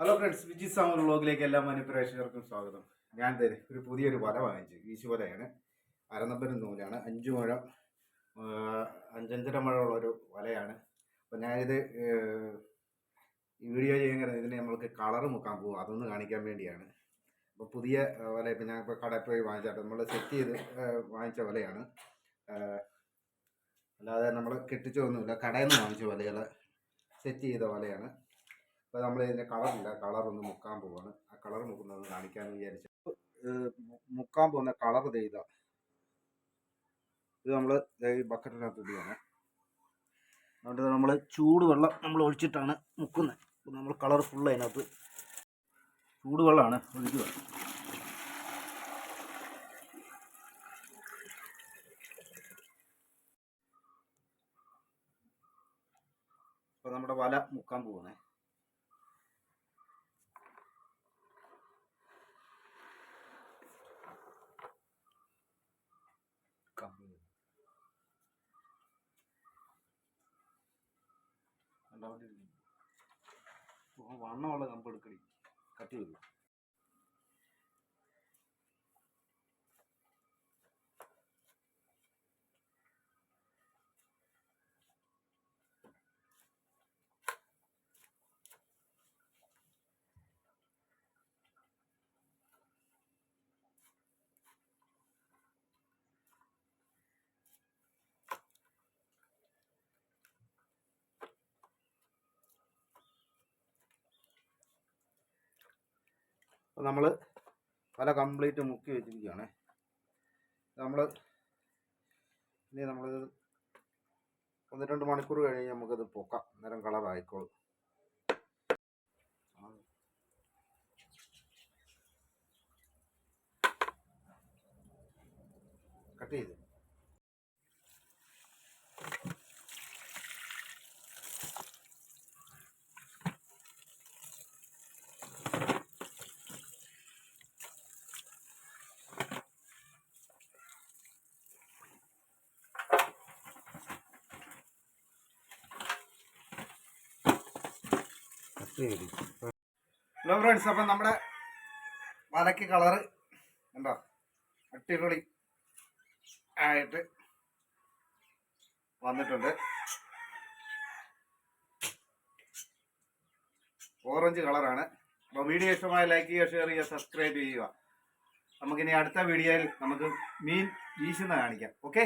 Hello friends Viji Samar വ്ളോഗിലേക്ക് എല്ലാ മനുപ്രേക്ഷകർക്കും സ്വാഗതം. ഞാൻ തരും ഒരു പുതിയൊരു വല വാങ്ങിച്ചു. വീശുവലയാണ് അരനമ്പരം നൂലാണ്. അഞ്ച് മുഴ അഞ്ചഞ്ചര മുഴമുള്ള ഒരു വലയാണ്. അപ്പോൾ ഞാനിത് വീഡിയോ വീഡിയോ ചെയ്യുന്ന ഇതിന് നമ്മൾക്ക് കളർ മുക്കാൻ പോകും അതൊന്ന് കാണിക്കാൻ വേണ്ടിയാണ്. അപ്പോൾ പുതിയ വല ഇപ്പം ഞാൻ ഇപ്പോൾ കടയിൽ പോയി വാങ്ങിച്ചാട്ട് നമ്മൾ സെറ്റ് ചെയ്ത് വാങ്ങിച്ച വലയാണ്. അല്ലാതെ നമ്മൾ കെട്ടിച്ചൊന്നുമില്ല കടയിൽ നിന്ന് വാങ്ങിച്ച വലകൾ സെറ്റ് ചെയ്ത വലയാണ്. അപ്പോൾ നമ്മൾ ഇതിന്റെ കളറില്ല കളർ ഒന്ന് മുക്കാൻ പോവാണ്. ആ കളർ മുക്കുന്നത് കാണിക്കാമെന്ന് വിചാരിച്ചു. മുക്കാൻ പോകുന്ന കളർ ചെയ്ത ഇത്. നമ്മൾ ഈ ബക്കറ്റിനകത്ത് ഇടുകയാണ് അതുകൊണ്ട് നമ്മൾ ചൂടുവെള്ളം നമ്മൾ ഒഴിച്ചിട്ടാണ് മുക്കുന്നത് നമ്മൾ കളർ ഫുൾ അതിനകത്ത് ചൂടുവെള്ളമാണ് ഒഴിക്കുക. അപ്പോൾ നമ്മുടെ വല മുക്കാൻ പോവാണേ കമ്പി വണ്ണമുള്ള കമ്പ് എടുക്കടി കട്ടി വരും അപ്പോൾ നമ്മൾ പല കംപ്ലീറ്റ് മുക്കി വെച്ചിരിക്കുകയാണ് നമ്മൾ ഇനി നമ്മളിത് ഒന്ന് രണ്ട് മണിക്കൂർ കഴിഞ്ഞ് നമുക്കിത് പൊക്കാം അന്നേരം കളർ ആയിക്കോളും കട്ട് ചെയ്ത് ഹലോ ഫ്രണ്ട്സ് അപ്പം നമ്മുടെ വലക്ക് കളറ് ഉണ്ടോ അടിപൊളി ആയിട്ട് വന്നിട്ടുണ്ട്. ഓറഞ്ച് കളറാണ്. അപ്പോൾ വീഡിയോ ഇഷ്ടമായ ലൈക്ക് ചെയ്യുക ഷെയർ ചെയ്യുക സബ്സ്ക്രൈബ് ചെയ്യുക. നമുക്കിനി അടുത്ത വീഡിയോയിൽ നമുക്ക് മീൻ വീശുന്ന കാണിക്കാം. ഓക്കെ